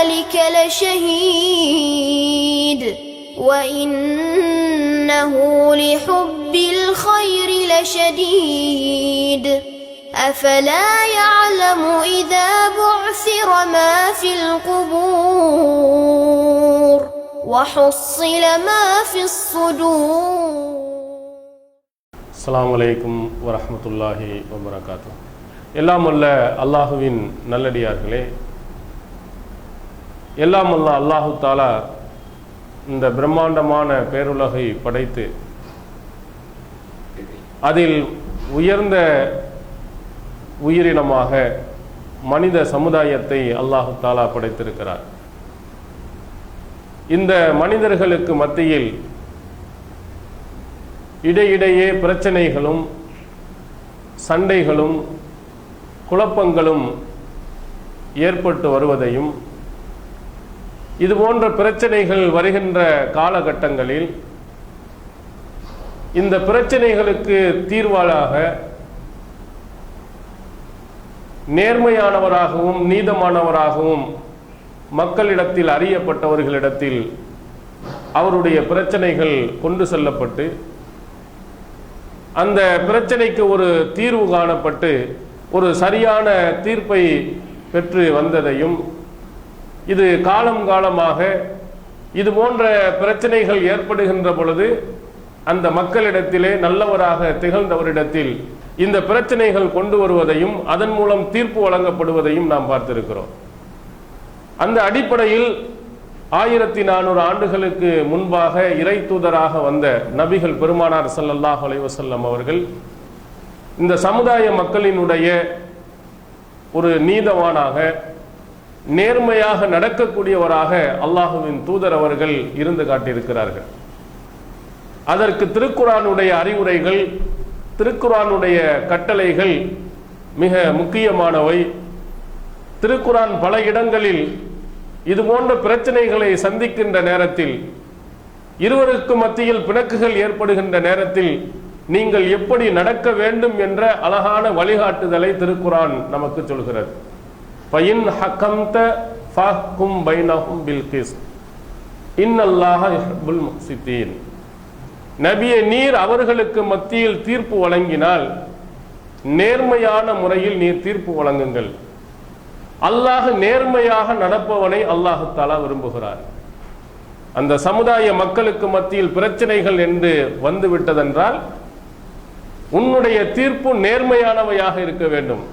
ذلك لشهيد وإنه لحب الخير لشديد أفلا يعلم إذا بعثر ما في القبور وحصل ما في الصدور அஸ்ஸலாமு அலைக்கும் வரஹ்மத்துல்லாஹி வபரகாத்து எல்லாம் அல்ல அல்லாஹுவின் நல்லடியார்களே எல்லாம் அல்ல அல்லாஹு தாலா இந்த பிரம்மாண்டமான பேருலகை படைத்து அதில் உயர்ந்த உயிரினமாக மனித சமுதாயத்தை அல்லாஹு தாலா படைத்திருக்கிறார். இந்த மனிதர்களுக்கு மத்தியில் இடையிடையே பிரச்சனைகளும் சண்டைகளும் குழப்பங்களும் ஏற்பட்டு வருவதையும் இது போன்ற பிரச்சனைகள் வருகின்ற காலகட்டங்களில் இந்த பிரச்சனைகளுக்கு தீர்வாளாக நேர்மையானவராகவும் நீதமானவராகவும் மக்களிடத்தில் அறியப்பட்டவர்களிடத்தில் அவருடைய பிரச்சனைகள் கொண்டு செல்லப்பட்டு அந்த பிரச்சனைக்கு ஒரு தீர்வு காணப்பட்டு ஒரு சரியான தீர்ப்பை பெற்று வந்ததையும் இது காலம் காலமாக இது போன்ற பிரச்சனைகள் ஏற்படுகின்ற பொழுது அந்த மக்களிடத்திலே நல்லவராக திகழ்ந்தவரிடத்தில் இந்த பிரச்சனைகள் கொண்டு வருவதையும் அதன் மூலம் தீர்ப்பு வழங்கப்படுவதையும் நாம் பார்த்திருக்கிறோம். அந்த அடிப்படையில் ஆயிரத்தி நானூறு ஆண்டுகளுக்கு முன்பாக இறை தூதராக வந்த நபிகள் பெருமானார் சல்லல்லாஹ் அலைவசல்லம் அவர்கள் இந்த சமுதாய மக்களினுடைய ஒரு நீதவானாக நேர்மையாக நடக்கக்கூடியவராக அல்லாஹுவின் தூதர் அவர்கள் இருந்து காட்டியிருக்கிறார்கள். அதற்கு திருக்குரானுடைய அறிவுரைகள் திருக்குரானுடைய கட்டளைகள் மிக முக்கியமானவை. திருக்குரான் பல இடங்களில் இது போன்ற பிரச்சனைகளை சந்திக்கின்ற நேரத்தில் இருவருக்கு மத்தியில் பிணக்குகள் ஏற்படுகின்ற நேரத்தில் நீங்கள் எப்படி நடக்க வேண்டும் என்ற அழகான வழிகாட்டுதலை திருக்குரான் நமக்கு சொல்கிறது. பயின் ஹக்கம்த ஃபஹ்கும் பைனஹும் பில் இன் இன்னல்லாஹ யுஹிப்புல் முக்சித்தீன் நபியே நீர் அவர்களுக்கு மத்தியில் தீர்ப்பு வழங்கினால் நேர்மையான முறையில் நீர் தீர்ப்பு வழங்குங்கள். அல்லாஹ் நேர்மையாக நடப்பவனை அல்லாஹு தாலா விரும்புகிறார். அந்த சமுதாய மக்களுக்கு மத்தியில் பிரச்சனைகள் என்று வந்து விட்டதென்றால் உன்னுடைய தீர்ப்பு நேர்மையானவையாக இருக்க வேண்டும்.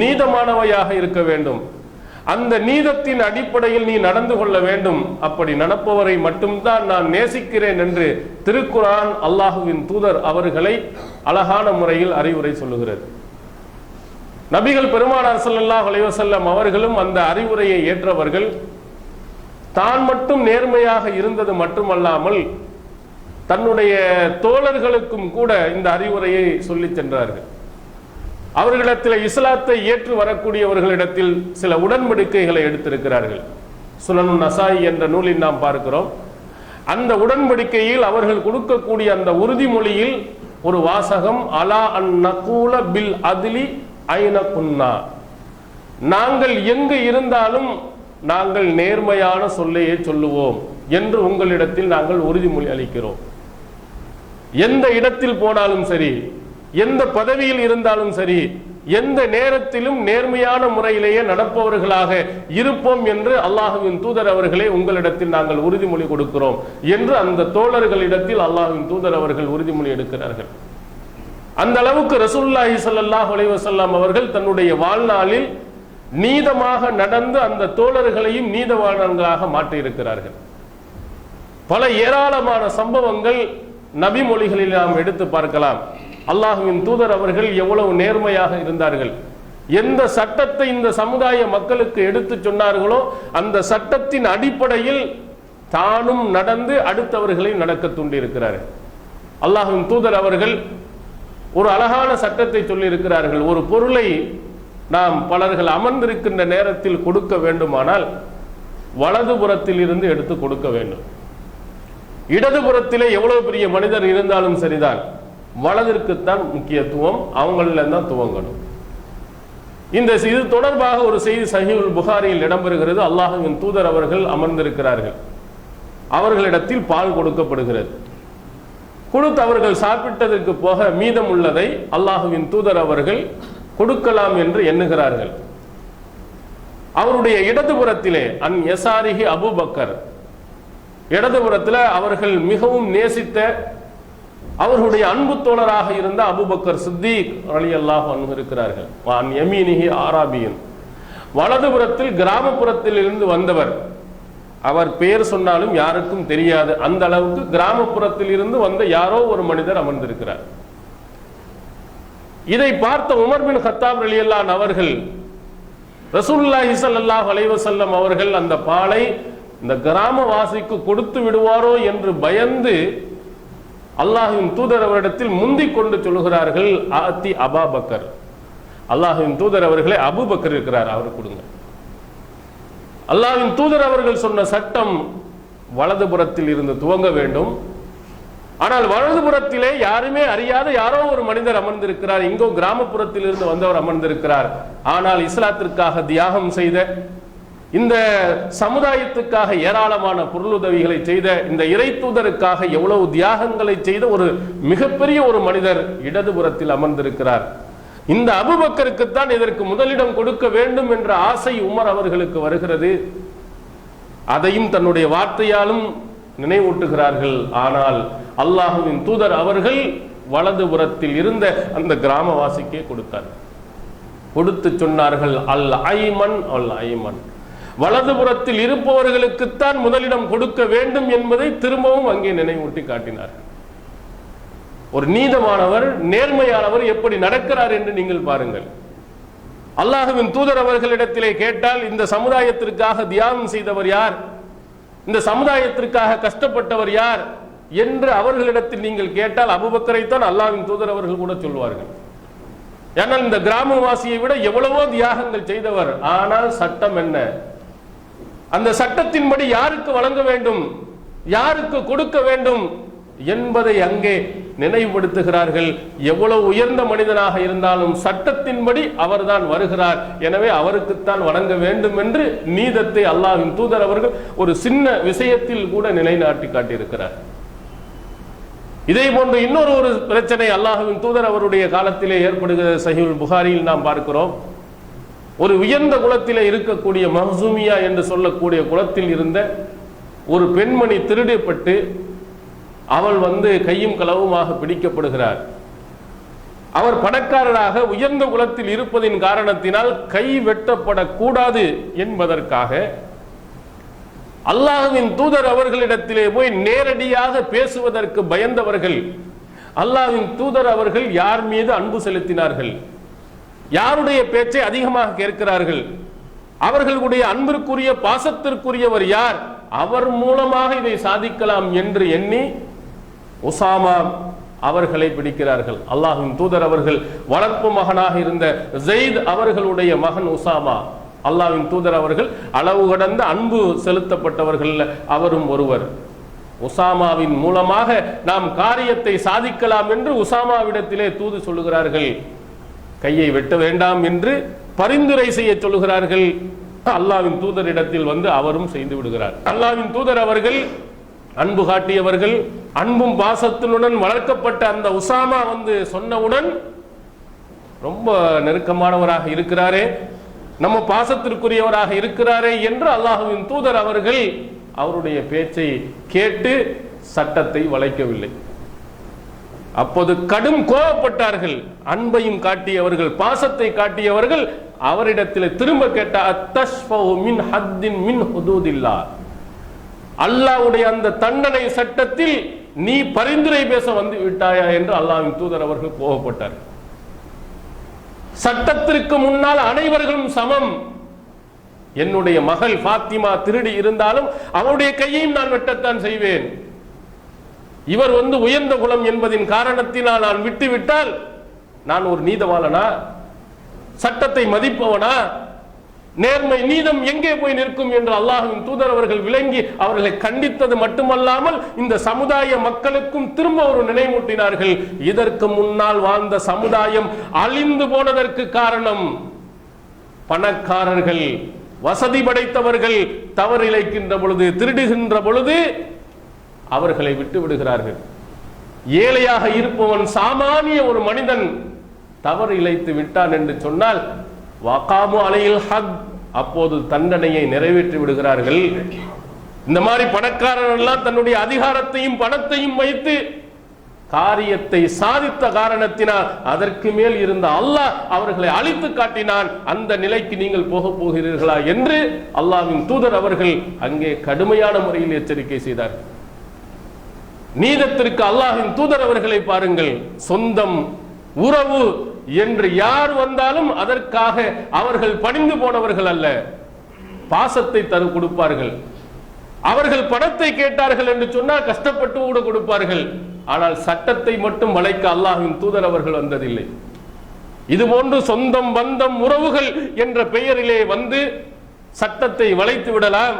நீதமானவையாக இருக்க வேண்டும். அந்த நீதத்தின் அடிப்படையில் நீ நடந்து கொள்ள வேண்டும். அப்படி நடப்பவரை மட்டும்தான் நான் நேசிக்கிறேன் என்று திருக்குரான் அல்லாஹுவின் தூதர் அவர்களை அழகான முறையில் அறிவுரை சொல்லுகிறது. நபிகள் பெருமானார் சல்லாஹ் அலைவசல்லம் அவர்களும் அந்த அறிவுரையை ஏற்றவர்கள். தான் மட்டும் நேர்மையாக இருந்தது மட்டுமல்லாமல் தன்னுடைய தோழர்களுக்கும் கூட இந்த அறிவுரையை சொல்லிச் சென்றார்கள். அவர்களிடத்தில் இஸ்லாத்தை ஏற்று வரக்கூடியவர்களிடத்தில் சில உடன்படிக்கைகளை எடுத்திருக்கிறார்கள். சுனனு நசாய் என்ற நூலில் நாம் பார்க்கிறோம். அந்த உடன்படிக்கையில் அவர்கள் கொடுக்கக்கூடிய அந்த உறுதிமொழியில் ஒரு வாசகம் அலா அன் நகூல பில் அதிலி ஐன குன்னா. நாங்கள் எங்கு இருந்தாலும் நாங்கள் நேர்மையான சொல்லையே சொல்லுவோம் என்று உங்களிடத்தில் நாங்கள் உறுதிமொழி அளிக்கிறோம். எந்த இடத்தில் போனாலும் சரி எந்த பதவியில் இருந்தாலும் சரி எந்த நேரத்திலும் நேர்மையான முறையிலேயே நடப்பவர்களாக இருப்போம் என்று அல்லாஹுவின் தூதர் அவர்களே உங்களிடத்தில் நாங்கள் உறுதிமொழி கொடுக்கிறோம் என்று அந்த தோழர்களிடத்தில் அல்லாஹுவின் தூதர் அவர்கள் உறுதிமொழி எடுக்கிறார்கள். அந்த அளவுக்கு ரசூல்லாஹி சல்லாஹ் அலைவசல்லாம் அவர்கள் தன்னுடைய வாழ்நாளில் நீதமாக நடந்து அந்த தோழர்களையும் நீதவாளர்களாக மாற்றியிருக்கிறார்கள். பல ஏராளமான சம்பவங்கள் நபிமொழிகளில் நாம் எடுத்து பார்க்கலாம். அல்லாஹுவின் தூதர் அவர்கள் எவ்வளவு நேர்மையாக இருந்தார்கள்? எந்த சட்டத்தை இந்த சமுதாய மக்களுக்கு எடுத்து சொன்னார்களோ அந்த சட்டத்தின் அடிப்படையில் தானும் நடந்து அடுத்தவர்களை நடக்க தூண்டியிருக்கிறார். அல்லாஹின் தூதர் அவர்கள் ஒரு அழகான சட்டத்தை சொல்லியிருக்கிறார்கள். ஒரு பொருளை நாம் பலர்கள் அமர்ந்திருக்கின்ற நேரத்தில் கொடுக்க வேண்டுமானால் வலதுபுறத்தில் இருந்து எடுத்து கொடுக்க வேண்டும். இடதுபுறத்திலே எவ்வளவு பெரிய மனிதர் இருந்தாலும் சரிதான். வலதிற்குத்தான் முக்கியத்துவம் அவங்களில் தான் துவங்கணும். இந்த இது தொடர்பாக ஒரு செய்தி சஹீல் புகாரியில் இடம்பெறுகிறது. அல்லாஹுவின் தூதர் அவர்கள் அமர்ந்திருக்கிறார்கள். அவர்களிடத்தில் பால் கொடுக்கப்படுகிறது. கொடுத்து அவர்கள் சாப்பிட்டதற்கு போக மீதம் உள்ளதை அல்லாஹுவின் தூதர் அவர்கள் கொடுக்கலாம் என்று எண்ணுகிறார்கள். அவருடைய இடதுபுறத்திலே அன் எசாரிஹி அபூபக்கர். இடதுபுறத்தில் அவர்கள் மிகவும் நேசித்த அவர்களுடைய அன்பு தோழராக இருந்த அபுபக்கர் சித்திக் அலி அல்லாஹ் இருக்கிறார்கள். வான் யமீனிஹி ஆராபியன். வலதுபுறத்தில் கிராமப்புறத்தில் இருந்து வந்தவர். அவர் பெயர் சொன்னாலும் யாருக்கும் தெரியாது. அந்த அளவுக்கு கிராமப்புறத்தில் இருந்து வந்த யாரோ ஒரு மனிதர் அமர்ந்திருக்கிறார். இதை பார்த்த உமர் பின் ஹத்தாப் ரலியல்லான் அவர்கள் ரசூல்லா ஸல்லல்லாஹு அலைஹி வஸல்லம் அவர்கள் அந்த பாலை இந்த கிராமவாசிக்கு கொடுத்து விடுவாரோ என்று பயந்து அல்லாஹுவின் தூதர் அவரிடத்தில் முந்திக் கொண்டு சொல்கிறார்கள் ஆத்தி அபாபக்கர் அல்லாஹுவின் தூதர் அவர்களே அபூபக்கர் இருக்கிறார் அவர் கொடுங்க. அல்லாஹின் தூதர் அவர்கள் சொன்ன சட்டம் வலதுபுறத்தில் இருந்து துவங்க வேண்டும். ஆனால் வலதுபுறத்திலே யாருமே அறியாத யாரோ ஒரு மனிதர் அமர்ந்திருக்கிறார். இங்கோ கிராமப்புறத்தில் இருந்து வந்தவர் அமர்ந்திருக்கிறார். ஆனால் இஸ்லாத்திற்காக தியாகம் செய்த இந்த சமுதாயத்துக்காக ஏராளமான பொருளுதவிகளை செய்த இந்த இறை தூதருக்காக எவ்வளவு தியாகங்களை செய்த ஒரு மிகப்பெரிய ஒரு மனிதர் இடதுபுறத்தில் அமர்ந்திருக்கிறார். இந்த அபுபக்கருக்குத்தான் இதற்கு முதலிடம் கொடுக்க வேண்டும் என்ற ஆசை உமர் அவர்களுக்கு வருகிறது. அதையும் தன்னுடைய வார்த்தையாலும் நினைவூட்டுகிறார்கள். ஆனால் அல்லாஹுவின் தூதர் அவர்கள் வலதுபுறத்தில் இருந்த அந்த கிராமவாசிக்கே கொடுத்தார். கொடுத்து சொன்னார்கள் அல் ஐமன் அல் ஐமன் வலதுபுறத்தில் இருப்பவர்களுக்குத்தான் முதலிடம் கொடுக்க வேண்டும் என்பதை திரும்பவும் அங்கே நினைவூட்டி காட்டினார் ஒரு நீதமானவர் நேர்மையானவர் எப்படி நடக்கிறார் என்று நீங்கள் பாருங்கள். அல்லாஹுவின் தூதர் அவர்களிடத்திலே கேட்டால் இந்த சமுதாயத்திற்காக தியாகம் செய்தவர் யார்? இந்த சமுதாயத்திற்காக கஷ்டப்பட்டவர் யார்? என்று அவர்களிடத்தில் நீங்கள் கேட்டால் அபுபக்கரைத்தான் அல்லாஹ்வின் தூதர் அவர்கள் கூட சொல்வார்கள். ஏனால் இந்த கிராமவாசியை விட எவ்வளவோ தியாகங்கள் செய்தவர். ஆனால் சட்டம் என்ன? அந்த சட்டத்தின்படி யாருக்கு வழங்க வேண்டும்? யாருக்கு கொடுக்க வேண்டும்? என்பதை அங்கே நினைவுபடுத்துகிறார்கள். எவ்வளவு உயர்ந்த மனிதனாக இருந்தாலும் சட்டத்தின்படி அவர்தான் வருகிறார். எனவே அவருக்குத்தான் வழங்க வேண்டும் என்று நீதத்தை அல்லாஹின் தூதர் அவர்கள் ஒரு சின்ன விஷயத்தில் கூட நிலைநாட்டி காட்டியிருக்கிறார். இதே போன்று இன்னொரு ஒரு பிரச்சனை அல்லாஹுவின் தூதர் அவருடைய காலத்திலே ஏற்படுகிற சஹிவுல் புகாரியில் நாம் பார்க்கிறோம். ஒரு உயர்ந்த குலத்தில் இருக்கக்கூடிய மஹசூமியா என்று சொல்லக்கூடிய குலத்தில் இருந்த ஒரு பெண்மணி திருடப்பட்டு அவள் வந்து கையும் களவுமாக பிடிக்கப்படுகிறார். அவர் பணக்காரராக உயர்ந்த குலத்தில் இருப்பதின் காரணத்தினால் கை வெட்டப்படக்கூடாது என்பதற்காக அல்லாஹுவின் தூதர் அவர்களிடத்திலே போய் நேரடியாக பேசுவதற்கு பயந்தவர்கள் அல்லாஹின் தூதர் அவர்கள் யார் மீது அன்பு செலுத்தினார்கள்? யாருடைய பேச்சை அதிகமாக கேட்கிறார்கள்? அவர்களுடைய அன்பிற்குரிய பாசத்திற்குரியவர் யார்? அவர் மூலமாக இதை சாதிக்கலாம் என்று எண்ணி ஒசாமா அவர்களை பிடிக்கிறார்கள். அல்லாஹின் தூதர் அவர்கள் வளர்ப்பு மகனாக இருந்த ஜெயித் அவர்களுடைய மகன் உசாமா. அல்லாவின் தூதர் அவர்கள் அளவு கடந்த அன்பு செலுத்தப்பட்டவர்கள் அவரும் ஒருவர். உசாமாவின் மூலமாக நாம் காரியத்தை சாதிக்கலாம் என்று உசாமாவிடத்திலே தூது சொல்லுகிறார்கள். கையை வெட்ட வேண்டாம் என்று பரிந்துரை செய்ய சொல்லுகிறார்கள். அல்லாவின் தூதரிடத்தில் வந்து அவரும் செய்து விடுகிறார். அல்லாவின் தூதர் அவர்கள் அன்பு காட்டியவர்கள் அன்பும் பாசத்தினுடன் வளர்க்கப்பட்ட அந்த உசாமா வந்து சொன்னவுடன் ரொம்ப நெருக்கமானவராக இருக்கிறாரே நம்ம பாசத்திற்குரியவராக இருக்கிறாரே என்று அல்லாஹுவின் தூதர் அவர்கள் அவருடைய பேச்சை கேட்டு சட்டத்தை வளைக்கவில்லை. அப்போது கடும் கோபப்பட்டார்கள் அன்பையும் காட்டியவர்கள் பாசத்தை காட்டியவர்கள் அவரிடத்தில் திரும்ப கேட்ட அத்தஷ்பவு மின் ஹத்தின் மின் ஹுதூதில்லா. அல்லாஹ்வுடைய அந்த தண்டனை சட்டத்தில் நீ பரிந்துரை பேச வந்து விட்டாயா என்று அல்லாவின் தூதர் அவர்கள் கோபப்பட்டார் சட்டத்திற்கு முன்னால் அனைவர்களும் சமம். என்னுடைய மகள் பாத்திமா திருடி இருந்தாலும் அவருடைய கையையும் நான் வெட்டத்தான் செய்வேன். இவர் வந்து உயர்ந்த குலம் என்பதின் காரணத்தினால் நான் விட்டுவிட்டால் நான் ஒரு நீதவாளனா? சட்டத்தை மதிப்பவனா? நேர்மை நீதம் எங்கே போய் நிற்கும் என்று அல்லாஹுவின் தூதர் அவர்கள் விளங்கி அவர்களை கண்டித்தது மட்டுமல்லாமல் இந்த சமுதாய மக்களுக்கும் திரும்ப ஒரு நினைவூட்டினார்கள். இதற்கு முன்னால் வாழ்ந்த சமுதாயம் அழிந்து போனதற்கு காரணம் பணக்காரர்கள் வசதி படைத்தவர்கள் தவறு இழைக்கின்ற பொழுது திருடுகின்ற பொழுது அவர்களை விட்டு விடுகிறார்கள். ஏழையாக இருப்பவன் சாமானிய ஒரு மனிதன் தவறு இழைத்து விட்டான் என்று சொன்னால் வாக்காமு அலையில் ஹக் அப்போது தண்டனையை நிறைவேற்றி விடுகிறார்கள். இந்த மாதிரி பணக்காரர்கள் எல்லாம் தன்னுடைய அதிகாரத்தையும் பணத்தையும் வைத்து காரியத்தை சாதித்த காரணத்தினால் அதற்கு மேல் இருந்த அல்லாஹ் அவர்களை அழித்து காட்டினான். அந்த நிலைக்கு நீங்கள் போக போகிறீர்களா என்று அல்லாவின் தூதர் அவர்கள் அங்கே கடுமையான முறையில் எச்சரிக்கை செய்தார். நீதத்திற்கு அல்லாஹின் தூதர் அவர்களை பாருங்கள். சொந்தம் உறவு என்று யார் வந்தாலும் அதற்காக அவர்கள் பணிந்து போனவர்கள் அல்ல. பாசத்தை தரு கொடுப்பார்கள். அவர்கள் பணத்தை கேட்டார்கள் என்று சொன்னால் கஷ்டப்பட்டு கூட கொடுப்பார்கள். ஆனால் சட்டத்தை மட்டும் வளைக்க அல்லாஹின் தூதர் அவர்கள் வந்ததில்லை. இது போன்று சொந்தம் பந்தம் உறவுகள் என்ற பெயரிலே வந்து சட்டத்தை வளைத்து விடலாம்.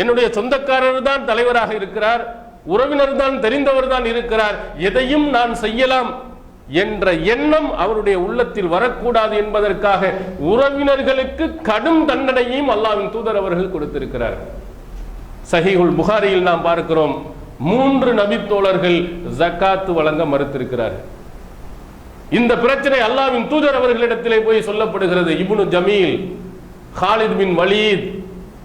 என்னுடைய சொந்தக்காரர் தான் தலைவராக இருக்கிறார். உறவினர் தான் தெரிந்தவர் தான் இருக்கிறார். எதையும் நான் செய்யலாம் என்ற எண்ணம் அவருடைய உள்ளத்தில் வரக்கூடாது என்பதற்காக உறவினர்களுக்கு கடும் தண்டனையும் அல்லாவின் தூதர் அவர்கள் கொடுத்திருக்கிறார். சஹிகுல் புகாரியில் நாம் பார்க்கிறோம் மூன்று நபித்தோழர்கள் ஜக்காத்து வழங்க மறுத்திருக்கிறார்கள் இந்த பிரச்சனை அல்லாவின் தூதர் அவர்களிடத்திலே போய் சொல்லப்படுகிறது. Ibnu Jamil Khalid bin Walid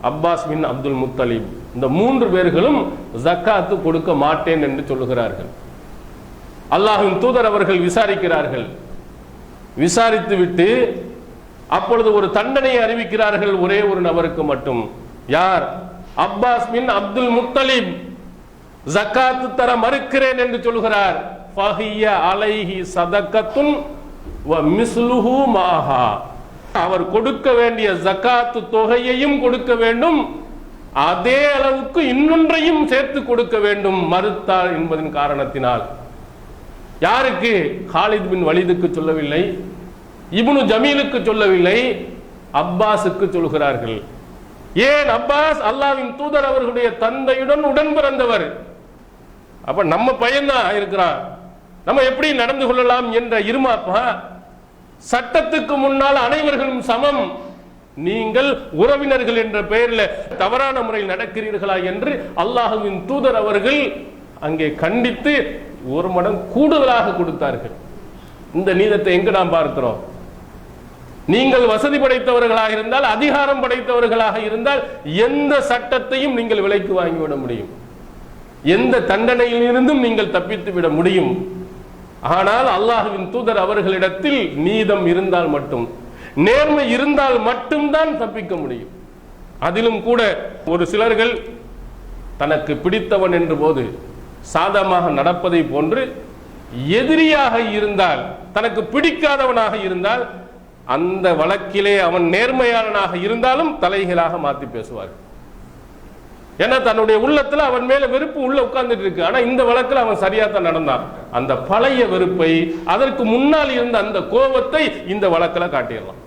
Abbas bin Abdul Muttalib. இந்த மூன்று பேர்களும் ஜக்காத்து கொடுக்க மாட்டேன் என்று சொல்லுகிறார்கள். அல்லாஹின் தூதர் அவர்கள் விசாரிக்கிறார்கள். விசாரித்து விட்டு அப்பொழுது ஒரு தண்டனையை அறிவிக்கிறார்கள் ஒரே ஒரு நபருக்கு மட்டும். யார்? Abbas bin Abdul Muttalib. ஜக்காத்து தர மறுக்கிறேன் என்று சொல்கிறார் ஃபஹிய அலைஹி சதக்கத்துன் வ மிஸ்லுஹு மாஹா. அவர் கொடுக்க வேண்டிய ஜக்காத்து தொகையையும் கொடுக்க வேண்டும். அதே அளவுக்கு இன்னொன்றையும் சேர்த்து கொடுக்க வேண்டும் மறுத்தார் என்பதன் காரணத்தினால். யாருக்கு? ஹாலித் பின் வலிதுக்கு சொல்லவில்லை. இப்னு ஜமீலுக்கு சொல்லவில்லை. அப்பாஸுக்கு சொல்கிறார்கள். ஏன் அப்பாஸ்? அல்லாவின் தூதர் அவர்களுடைய தந்தையுடன் உடன் பிறந்தவர். அப்ப நம்ம பையன்தான் இருக்கிறான் நம்ம எப்படி நடந்து கொள்ளலாம் என்ற இருமாப்பா? சட்டத்துக்கு முன்னால் அனைவர்களும் சமம். நீங்கள் உறவினர்கள் என்ற பெயரில் தவறான முறையில் நடக்கிறீர்களா என்று அல்லாஹுவின் தூதர் அவர்கள் அங்கே கண்டித்து ஒரு மடம் கூடுதலாக கொடுத்தார்கள். இந்த நீதத்தை எங்கு நாம் பார்க்கிறோம்? நீங்கள் வசதி படைத்தவர்களாக இருந்தால் அதிகாரம் படைத்தவர்களாக இருந்தால் எந்த சட்டத்தையும் நீங்கள் விலைக்கு வாங்கிவிட முடியும். எந்த தண்டனையிலிருந்தும் நீங்கள் தப்பித்து விட முடியும். ஆனால் அல்லாஹுவின் தூதர் அவர்களிடத்தில் நீதம் இருந்தால் மட்டும். நேர்மை இருந்தால் மட்டும்தான் தப்பிக்க முடியும். அதிலும் கூட ஒரு சிலர்கள் தனக்கு பிடித்தவன் என்று போது சாதமாக நடப்பதை போன்று எதிரியாக இருந்தால் தனக்கு பிடிக்காதவனாக இருந்தால் அந்த வழக்கிலே அவன் நேர்மையாளனாக இருந்தாலும் தலைகளாக மாற்றி பேசுவார். ஏன்னா தன்னுடைய உள்ளத்துல அவன் மேல வெறுப்பு உள்ள உட்கார்ந்துட்டு இருக்கு ஆனா இந்த வழக்கில் அவன் சரியா தான் நடந்தான். அந்த பழைய வெறுப்பை அதற்கு முன்னால் இருந்த அந்த கோபத்தை இந்த வழக்குல காட்டிடலாம்.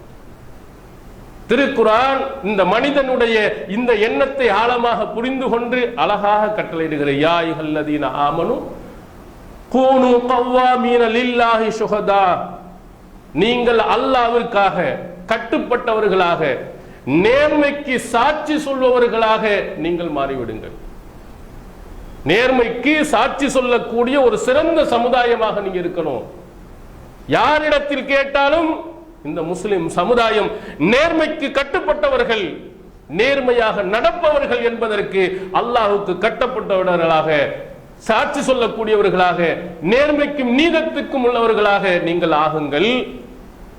திருக்குரான் இந்த மனிதனுடைய இந்த எண்ணத்தை ஆழமாக புரிந்து கொண்டு அழகாக கட்டளையிடுகிற யாய்கல்லதீன ஆமனு கூனு கவ்வாமீன லில்லாஹி சுகதா நீங்கள் அல்லாவிற்காக கட்டுப்பட்டவர்களாக நேர்மைக்கு சாட்சி சொல்பவர்களாக நீங்கள் மாறிவிடுங்கள். நேர்மைக்கு சாட்சி சொல்லக்கூடிய ஒரு சிறந்த சமுதாயமாக நீங்க இருக்கணும். யாரிடத்தில் கேட்டாலும் இந்த முஸ்லிம் சமுதாயம் நேர்மைக்கு கட்டுப்பட்டவர்கள் நேர்மையாக நடப்பவர்கள் என்பதற்கு அல்லாஹுக்கு கட்டப்பட்டவர்களாக சாட்சி சொல்லக்கூடியவர்களாக நேர்மைக்கும் நீதத்துக்கும் உள்ளவர்களாக நீங்கள் ஆகுங்கள்.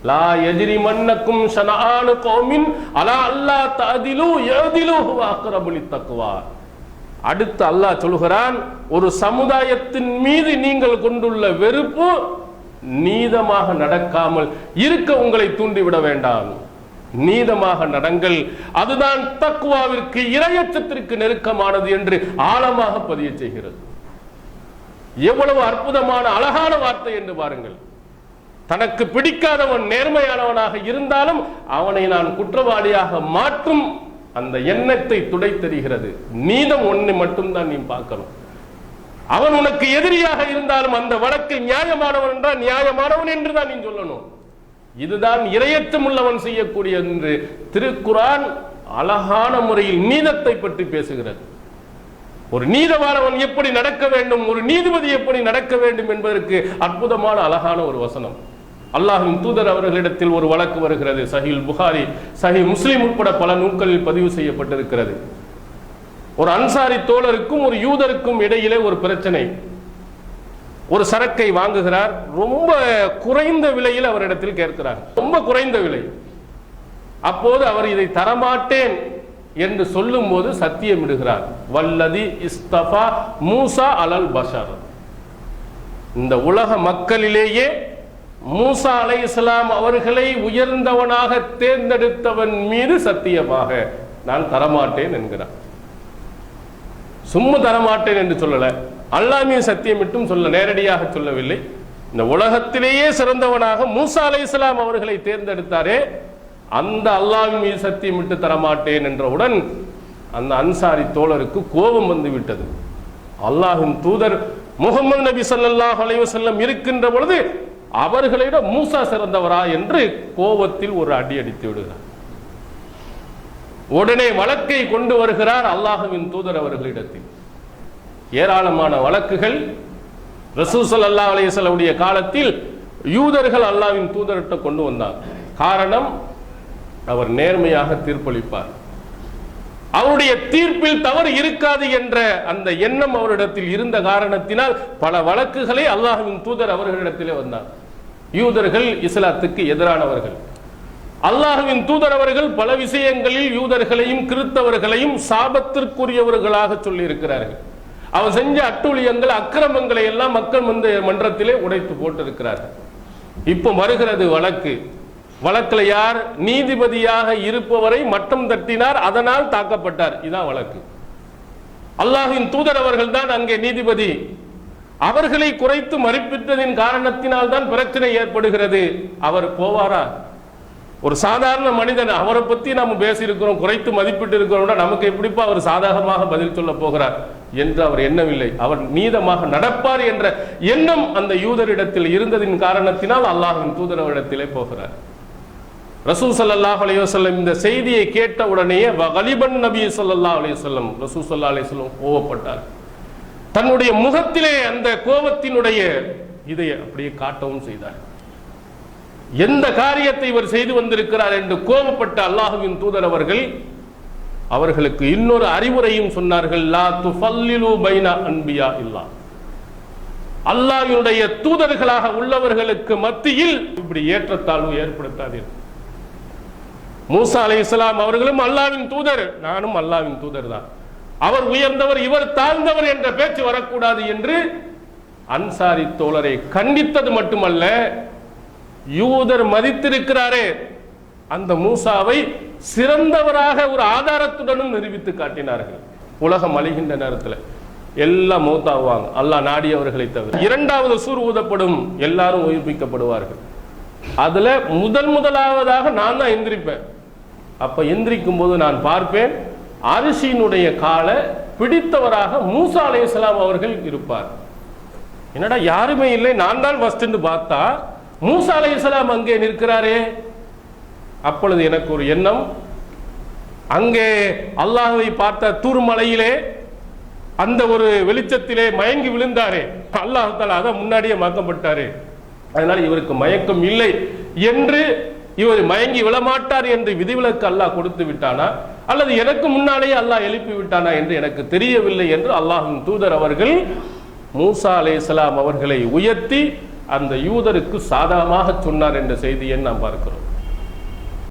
லா எதிரி மன்னக்கும் சனானு கோமின் அலா அல்லா ததிலு எதிலு அக்ரபுலி தக்குவா அடுத்து அல்லாஹ் சொல்கிறான் ஒரு சமுதாயத்தின் மீது நீங்கள் கொண்டுள்ள வெறுப்பு நீதமாக நடக்காமல் இருக்க உங்களை தூண்டிவிட வேண்டாம். நீதமாக நடங்கள். அதுதான் தக்குவாவிற்கு இரையச்சத்திற்கு நெருக்கமானது என்று ஆழமாக பதிய செய்கிறது. எவ்வளவு அற்புதமான அழகான வார்த்தை என்று பாருங்கள். தனக்கு பிடிக்காதவன் நேர்மையானவனாக இருந்தாலும் அவனை நான் குற்றவாளியாக மாற்றும் அந்த எண்ணத்தை துடைத்தெறிகிறது. நீதம் ஒண்ணு மட்டும்தான் நீ பார்க்கணும். அவன் உனக்கு எதிரியாக இருந்தாலும் அந்த வழக்கில் நியாயமானவன் என்றால் நியாயமானவன் என்று தான் நீ சொல்லணும். இதுதான் இரையற்றம் உள்ளவன் செய்யக்கூடிய என்று திருக்குரான் அழகான முறையில் நீதத்தை பற்றி பேசுகிறது. ஒரு நீதவானவன் எப்படி நடக்க வேண்டும் ஒரு நீதிபதி எப்படி நடக்க வேண்டும் என்பதற்கு அற்புதமான அழகான ஒரு வசனம். அல்லாஹின் தூதர் அவர்களிடத்தில் ஒரு வழக்கு வருகிறது. சஹில் புகாரி சஹி முஸ்லீம் உட்பட பல நூல்களில் பதிவு செய்யப்பட்டிருக்கிறது. ஒரு அன்சாரி தோழருக்கும் ஒரு யூதருக்கும் இடையிலே ஒரு பிரச்சனை. ஒரு சரக்கை வாங்குகிறார். ரொம்ப குறைந்த விலையில் அவரிடத்தில் கேட்கிறார். ரொம்ப குறைந்த விலை. அப்போது அவர் இதை தரமாட்டேன் என்று சொல்லும் போது சத்தியமிடுகிறார் வல்லதி இஸ்தபா மூசா அலல் பஷர். இந்த உலக மக்களிலேயே மூசா அலை இஸ்லாம் அவர்களை உயர்ந்தவனாக தேர்ந்தெடுத்தவன் மீது சத்தியமாக நான் தரமாட்டேன் என்கிறார். சும்மா தரமாட்டேன் என்று சொல்லல. அல்லாமிய சத்தியமிட்டும் சொல்ல நேரடியாக சொல்லவில்லை. இந்த உலகத்திலேயே சிறந்தவனாக மூசா அலை இஸ்லாம் அவர்களை தேர்ந்தெடுத்தாரே அந்த அல்லாவின் மீது சத்தியமிட்டு தரமாட்டேன் என்றவுடன் அந்த அன்சாரி தோழருக்கு கோபம் வந்து விட்டது. அல்லாஹின் தூதர் முகமது நபி ஸல்லல்லாஹு அலைவசல்லம் இருக்கின்ற பொழுது அவர்களிடம் மூசா சிறந்தவரா என்று கோபத்தில் ஒரு அடி அடித்து விடுகிறார். உடனே வழக்கை கொண்டு வருகிறார் அல்லாஹுவின் தூதர் அவர்களிடத்தில். ஏராளமான வழக்குகள் ரசூசல் அல்லா அலையசலவுடைய காலத்தில் யூதர்கள் அல்லாவின் தூதர்கிட்ட கொண்டு வந்தார். காரணம் அவர் நேர்மையாக தீர்ப்பளிப்பார். அவருடைய தீர்ப்பில் தவறு இருக்காது என்ற அந்த எண்ணம் அவரிடத்தில் இருந்த காரணத்தினால் பல வழக்குகளை அல்லாஹுவின் தூதர் அவர்களிடத்திலே வந்தார். யூதர்கள் இஸ்லாத்துக்கு எதிரானவர்கள். அல்லாஹுவின் தூதர் அவர்கள் பல விஷயங்களில் யூதர்களையும் கிறித்தவர்களையும் சாபத்திற்குரியவர்களாக சொல்லி இருக்கிறார்கள் அவன் செஞ்ச அட்டூழியங்கள் அக்கிரமங்களை எல்லாம் மக்கள் மன்ற மன்றத்திலே உடைத்து போட்டிருக்கிறார்கள். இப்போ வருகிறது வழக்கு. வழக்குல யார் நீதிபதியாக இருப்பவரை மட்டம் தட்டினார் அதனால் தாக்கப்பட்டார். இதான் வழக்கு. அல்லாஹின் தூதர் அவர்கள் தான் அங்கே நீதிபதி. அவர்களை குறைத்து மறுப்பிட்டதின் காரணத்தினால் தான் பிரச்சனை ஏற்படுகிறது. அவர் போவாரா? ஒரு சாதாரண மனிதன் அவரை பத்தி நாம பேசியிருக்கிறோம் குறைத்து மதிப்பிட்டு இருக்கிறோம் நமக்கு எப்படிப்பா அவர் சாதகமாக பதில் சொல்ல போகிறார் என்று அவர் எண்ணவில்லை. அவர் நீதமாக நடப்பார் என்ற எண்ணம் அந்த யூதரிடத்தில் இருந்ததின் காரணத்தினால் அல்லாஹின் தூதரவிடத்திலே போகிறார். ரசூல் சல்லாஹ் அலைஹி இந்த செய்தியை கேட்ட உடனேயே வலிபன் நபி ஸல்லல்லாஹு அலைஹி வஸல்லம் ரசூல் ஸல்லல்லாஹு அலைஹி கோவப்பட்டார். தன்னுடைய முகத்திலே அந்த கோபத்தினுடைய இதை அப்படியே காட்டவும் செய்தார். எந்த காரியத்தை இவர் செய்து வந்திருக்கிறார் என்று கோபப்பட்ட அல்லாஹுவின் தூதர் அவர்கள் அவர்களுக்கு இன்னொரு அறிவுரையும் சொன்னார்கள் லா துஃபல்லிலு பைனா அன்பியா இல்லா. அல்லாஹினுடைய தூதர்களாக உள்ளவர்களுக்கு மத்தியில் இப்படி ஏற்றத்தாழ்வு ஏற்படுத்தாதீர்கள். மூசா அலை இஸ்லாம் அவர்களும் அல்லாவின் தூதர் நானும் அல்லாவின் தூதர் தான். அவர் உயர்ந்தவர் இவர் தாழ்ந்தவர் என்ற பேச்சு வரக்கூடாது என்று அன்சாரி தோழரை கண்டித்தது மட்டுமல்ல யூதர் மதித்திருக்கிறாரே. அந்த மூசாவை சிறந்தவராக ஒரு ஆதாரத்துடனும் நிரூபித்து காட்டினார்கள். உலகம் அழிகின்ற நேரத்தில் எல்லாம் மௌத்தாகுவாங்க அல்லாஹ் நாடியவர்களை தவிர. இரண்டாவது சூர் ஊதப்படும். எல்லாரும் உயிர்ப்பிக்கப்படுவார்கள். அதுல முதல் முதலாவதாக நான் தான் எந்திரிப்பேன். அப்ப எந்திரிக்கும் போது நான் பார்ப்பேன் அரிசியினுடைய காலை பிடித்தவராக மூசா அலைஹிஸ்ஸலாம் அவர்கள் இருப்பார். என்னடா யாருமே இல்லை நான் தான் ஃபர்ஸ்ட்னு பார்த்தா மூசா இஸ்லாம் அங்கே நிற்கிறாரே. அப்பொழுது எனக்கு ஒரு எண்ணம். அங்கே அல்லாஹுவை பார்த்த தூர்மலையிலே அந்த ஒரு வெளிச்சத்திலே மயங்கி விழுந்தாரே. அல்லாஹ் தாலா அதான் முன்னாடியே மாக்கப்பட்டாரு அதனால இவருக்கு மயக்கம் இல்லை என்று இவர் மயங்கி விழமாட்டார் என்று விதிவிலக்கு அல்லாஹ் கொடுத்து விட்டானா? அல்லது எனக்கு முன்னாலேயே அல்லாஹ் எழுப்பி விட்டானா என்று எனக்கு தெரியவில்லை என்று அல்லாஹின் தூதர் அவர்கள் மூசா அலே அவர்களை உயர்த்தி அந்த யூதருக்கு சாதகமாக சொன்னார் என்ற செய்தியை நாம் பார்க்கிறோம்.